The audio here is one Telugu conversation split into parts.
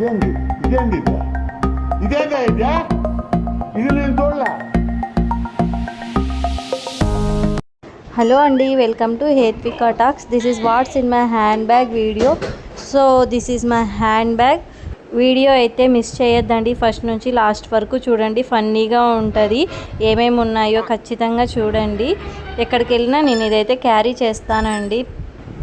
ఇదేంది? ఇదేంది ఇది ఇదేగా ఇది ఇది నేను చూడలే. హలో అండి welcome to Hethvika talks. This is what's in my hand bag video so this is my hand bag video అయితే మిస్ చేయొద్దండి. ఫస్ట్ నుంచి లాస్ట్ వరకు చూడండి. ఫన్నీగా ఉంటుంది. ఏమేమి ఉన్నాయో ఖచ్చితంగా చూడండి. ఎక్కడికి వెళ్ళినా నేను ఇదైతే క్యారీ చేస్తానండి.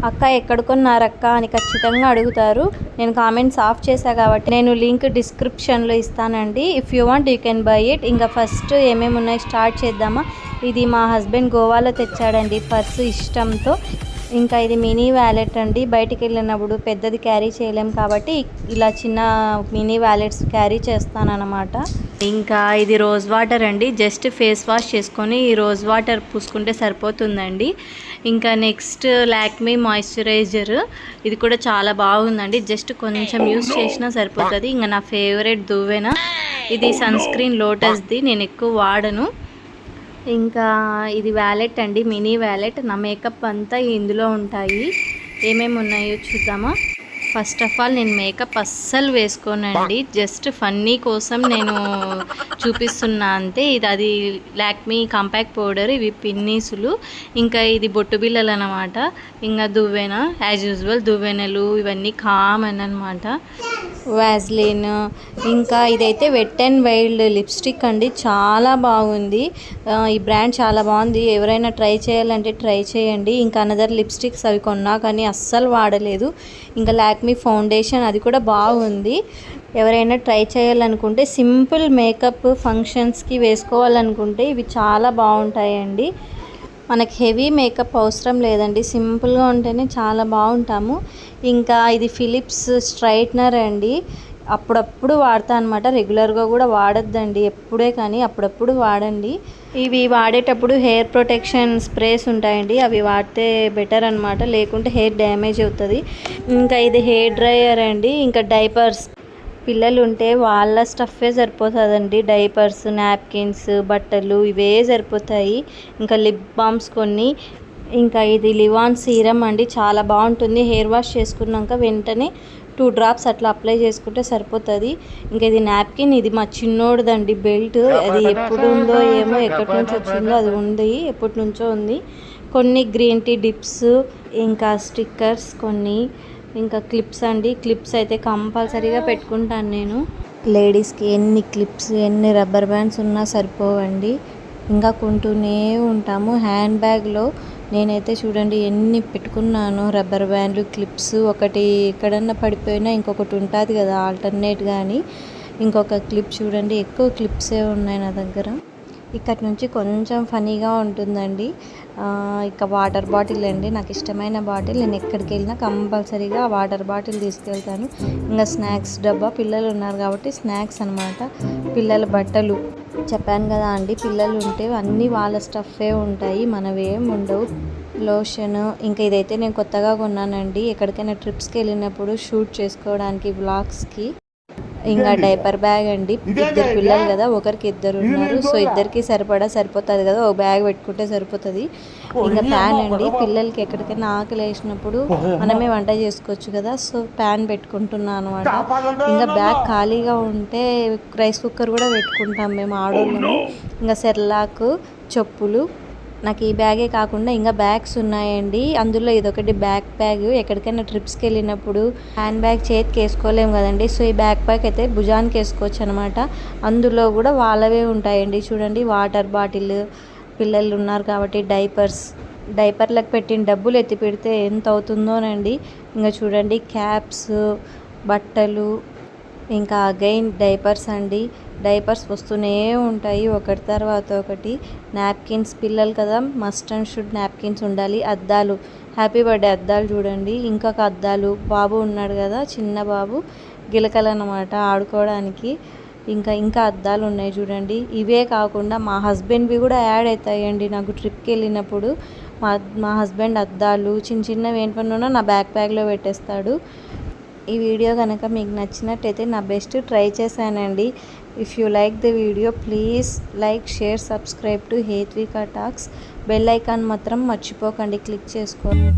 అక్క ఎక్కడ కొన్నారక్క అని ఖచ్చితంగా అడుగుతారు. నేను కామెంట్స్ ఆఫ్ చేశా కాబట్టి నేను లింక్ డిస్క్రిప్షన్లో ఇస్తానండి. If you want you can buy it ఇంకా ఫస్ట్ ఏమేమి ఉన్నాయి స్టార్ట్ చేద్దామా. ఇది మా హస్బెండ్ గోవాలో తెచ్చాడండి పర్సు ఇష్టంతో. ఇంకా ఇది మినీ వ్యాలెట్ అండి. బయటికి వెళ్ళినప్పుడు పెద్దది క్యారీ చేయలేం కాబట్టి ఇలా చిన్న మినీ వ్యాలెట్స్ క్యారీ చేస్తానన్నమాట. ఇంకా ఇది రోజ్ వాటర్ అండి. జస్ట్ ఫేస్ వాష్ చేసుకొని ఈ రోజ్ వాటర్ పూసుకుంటే సరిపోతుందండి. ఇంకా నెక్స్ట్ లాక్మీ మాయిశ్చరైజర్. ఇది కూడా చాలా బాగుందండి. జస్ట్ కొంచెం యూస్ చేసినా సరిపోతుంది. ఇంకా నా ఫేవరెట్ దువ్వెన. ఇది సన్ స్క్రీన్ లోటస్ది. నేను ఎక్కువ వాడను. ఇంకా ఇది వ్యాలెట్ అండి. Mini wallet. నా మేకప్ అంతా ఇందులో ఉంటాయి. ఏమేమి ఉన్నాయో చూద్దామా? ఫస్ట్ ఆఫ్ ఆల్ నేను మేకప్ అస్సలు వేసుకోనండి. జస్ట్ ఫన్నీ కోసం నేను చూపిస్తున్నా అంతే ఇది అది లాక్మీ కాంపాక్ట్ పౌడర్ ఇవి పిన్నీసులు. ఇంకా ఇది బొట్టు బిల్లలు అనమాట ఇంకా దువ్వెన యాజ్ యూజువల్ దువ్వెనలు ఇవన్నీ కామన్ అనమాట వ్యాజ్లిన్ ఇంకా ఇదైతే వెట్ అండ్ వైల్డ్ లిప్స్టిక్ అండి. చాలా బాగుంది. ఈ బ్రాండ్ చాలా బాగుంది. ఎవరైనా ట్రై చేయాలంటే ట్రై చేయండి. ఇంకా అనదర్ లిప్స్టిక్స్ అవి కొన్నా కానీ అస్సలు వాడలేదు. ఇంకా లాక్మీ ఫౌండేషన్ అది కూడా బాగుంది. ఎవరైనా ట్రై చేయాలనుకుంటే సింపుల్ మేకప్ ఫంక్షన్స్కి వేసుకోవాలనుకుంటే ఇవి చాలా బాగుంటాయండి. మనకి హెవీ మేకప్ అవసరం లేదండి. సింపుల్గా ఉంటేనే చాలా బాగుంటాము. ఇంకా ఇది ఫిలిప్స్ స్ట్రైట్నర్ అండి. అప్పుడప్పుడు వాడతా అనమాట రెగ్యులర్గా కూడా వాడొద్దండి. ఎప్పుడే కానీ అప్పుడప్పుడు వాడండి. ఇవి వాడేటప్పుడు హెయిర్ ప్రొటెక్షన్ స్ప్రేస్ ఉంటాయండి. అవి వాడితే బెటర్ అనమాట లేకుంటే హెయిర్ డ్యామేజ్ అవుతుంది. ఇంకా ఇది హెయిర్ డ్రైయర్ అండి. ఇంకా డైపర్స్. పిల్లలు ఉంటే వాళ్ళ స్టఫే సరిపోతుందండి. డైపర్స్ నాప్కిన్స్ బట్టలు ఇవే సరిపోతాయి. ఇంకా లిప్ బామ్స్ కొన్ని. ఇంకా ఇది లివాన్ సీరం అండి. చాలా బాగుంటుంది. హెయిర్ వాష్ చేసుకున్నాక వెంటనే టూ డ్రాప్స్ అట్లా అప్లై చేసుకుంటే సరిపోతుంది. ఇంకా ఇది నాప్కిన్. ఇది మా చిన్నోడిదండి బెల్ట్. అది ఎప్పుడు ఉందో ఏమో ఎక్కడి నుంచి వచ్చిందో అది ఉంది. ఎప్పటి నుంచో ఉంది. కొన్ని గ్రీన్ టీ డిప్స్ ఇంకా స్టిక్కర్స్ కొన్ని. ఇంకా క్లిప్స్ అండి. క్లిప్స్ అయితే కంపల్సరీగా పెట్టుకుంటాను నేను. లేడీస్కి ఎన్ని క్లిప్స్ ఎన్ని రబ్బర్ బ్యాండ్స్ ఉన్నా సరిపోవండి. ఇంకా కొంటూనే ఉంటాము. హ్యాండ్ బ్యాగ్లో నేనైతే చూడండి ఎన్ని పెట్టుకున్నాను. రబ్బర్ బ్యాండ్లు క్లిప్స్ ఒకటి ఎక్కడన్నా పడిపోయినా ఇంకొకటి ఉంటుంది కదా ఆల్టర్నేట్ కానీ ఇంకొక క్లిప్ చూడండి. ఎక్కువ క్లిప్సే ఉన్నాయి నా దగ్గర. ఇక్కడ నుంచి కొంచెం ఫనీగా ఉంటుందండి. ఇక వాటర్ బాటిల్ అండి. నాకు ఇష్టమైన బాటిల్. నేను ఎక్కడికి వెళ్ళినా కంపల్సరీగా వాటర్ బాటిల్ తీసుకెళ్తాను. ఇంకా స్నాక్స్ డబ్బా. పిల్లలు ఉన్నారు కాబట్టి స్నాక్స్ అనమాట పిల్లల బట్టలు. చెప్పాను కదా అండి పిల్లలు ఉంటే అన్నీ వాళ్ళ స్టఫే ఉంటాయి. మనవి ఉండవు. లోషన్. ఇంకా ఇదైతే నేను కొత్తగా కొన్నానండి. ఎక్కడికైనా ట్రిప్స్కి వెళ్ళినప్పుడు షూట్ చేసుకోవడానికి వ్లాగ్స్కి. ఇంకా డైపర్ బ్యాగ్ అండి. ఇద్దరు పిల్లలు కదా ఒకరికి ఇద్దరు ఉన్నారు. సో ఇద్దరికి సరిపడా సరిపోతుంది కదా ఒక బ్యాగ్ పెట్టుకుంటే సరిపోతుంది. ఇంకా ప్యాన్ అండి. పిల్లలకి ఎక్కడికైనా ఆకలి వేసినప్పుడు మనమే వంట చేసుకోవచ్చు కదా సో ప్యాన్ పెట్టుకుంటున్నాను అనమాట ఇంకా బ్యాగ్ ఖాళీగా ఉంటే రైస్ కుక్కర్ కూడా పెట్టుకుంటాం మేము ఆడోళ్ళము. ఇంకా సెర్లాక్ చెప్పులు నాకు ఈ బ్యాగే కాకుండా ఇంకా బ్యాగ్స్ ఉన్నాయండి. అందులో ఇదొకటి బ్యాక్ బ్యాగ్. ఎక్కడికైనా ట్రిప్స్కి వెళ్ళినప్పుడు హ్యాండ్ బ్యాగ్ చేతికి వేసుకోలేము కదండి. సో ఈ బ్యాక్ ప్యాక్ అయితే భుజానికి వేసుకోవచ్చు అనమాట అందులో కూడా వాళ్ళవే ఉంటాయండి. చూడండి వాటర్ బాటిల్ పిల్లలు ఉన్నారు కాబట్టి డైపర్స్. డైపర్లకు పెట్టిన డబ్బులు ఎత్తి పెడితే ఎంత అవుతుందోనండి. ఇంకా చూడండి క్యాప్స్ బట్టలు ఇంకా అగైన్ డైపర్స్ అండి. డైపర్స్ వస్తూనే ఉంటాయి. ఒకటి తర్వాత ఒకటి. నాప్కిన్స్ పిల్లలు కదా మస్ట్ అండ్ షుడ్ నాప్కిన్స్ ఉండాలి. అద్దాలు. హ్యాపీ బర్త్డే అద్దాలు చూడండి. ఇంకొక అద్దాలు. బాబు ఉన్నాడు కదా చిన్న బాబు. గిలకలు అనమాట ఆడుకోవడానికి. ఇంకా ఇంకా అద్దాలు ఉన్నాయి చూడండి. ఇవే కాకుండా మా హస్బెండ్వి కూడా యాడ్ అవుతాయండి నాకు ట్రిప్కి వెళ్ళినప్పుడు మా మా హస్బెండ్ అద్దాలు చిన్న చిన్నవి ఏంటన్నా నా బ్యాక్ బ్యాగ్లో పెట్టేస్తాడు. ఈ వీడియో కనుక మీకు నచ్చినట్టయితే నా బెస్ట్ ట్రై చేశానండి. If you like the video please like share subscribe to Hethvika talks bell icon మాత్రం మర్చిపోకండి. క్లిక్ చేసుకోండి